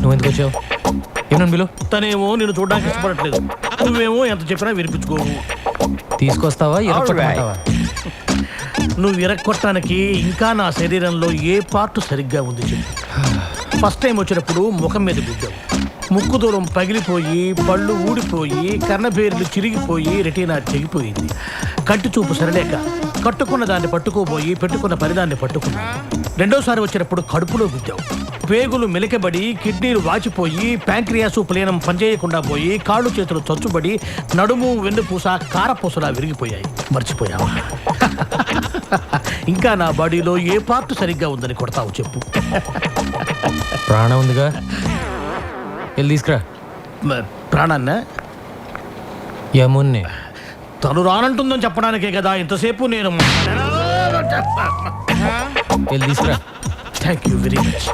నువ్వు ఎందుకు వచ్చావు ఏమన్నా బిలు తనేమో నేను చూడడానికి ఇష్టపడట్లేదు. నువ్వేమో ఎంత చెప్పినా వినిపించుకోవు. తీసుకొస్తావా? ఎరగొట్టమంటావా నువ్వు విరక్కొట్టడానికి ఇంకా నా శరీరంలో ఏ పార్ట్ సరిగ్గా ఉంది చెప్పు. ఫస్ట్ టైం వచ్చినప్పుడు ముఖం మీద గుద్దావు. ముక్కు దూరం పగిలిపోయి పళ్ళు ఊడిపోయి కన్నబేర్లు చిరిగిపోయి రెటీనా తెగిపోయింది కంటి చూపు సరలేక కట్టుకున్న దాన్ని పట్టుకోబోయి పెట్టుకున్న పరిదాన్ని పట్టుకున్నా రెండోసారి వచ్చినప్పుడు కడుపులో గుద్దావు. పేగులు మెలికబడి కిడ్నీలు వాచిపోయి ప్యాంక్రియాసు ప్లేనం పనిచేయకుండా పోయి కాళ్ళు చేతులు చచ్చుబడి నడుము వెన్నుపూస కారపూసలా విరిగిపోయాయి. మర్చిపోయావా? ఇంకా నా బాడీలో ఏ పార్ట్ సరిగ్గా ఉందని కొడతావు చెప్పు. ప్రాణం ఉందిగా? వెళ్ళి తీసుకురా. ప్రాణాన్న? యమున్ని తను రానంటుందని చెప్పడానికే కదా ఇంతసేపు నేను థ్యాంక్ యూ వెరీ మచ్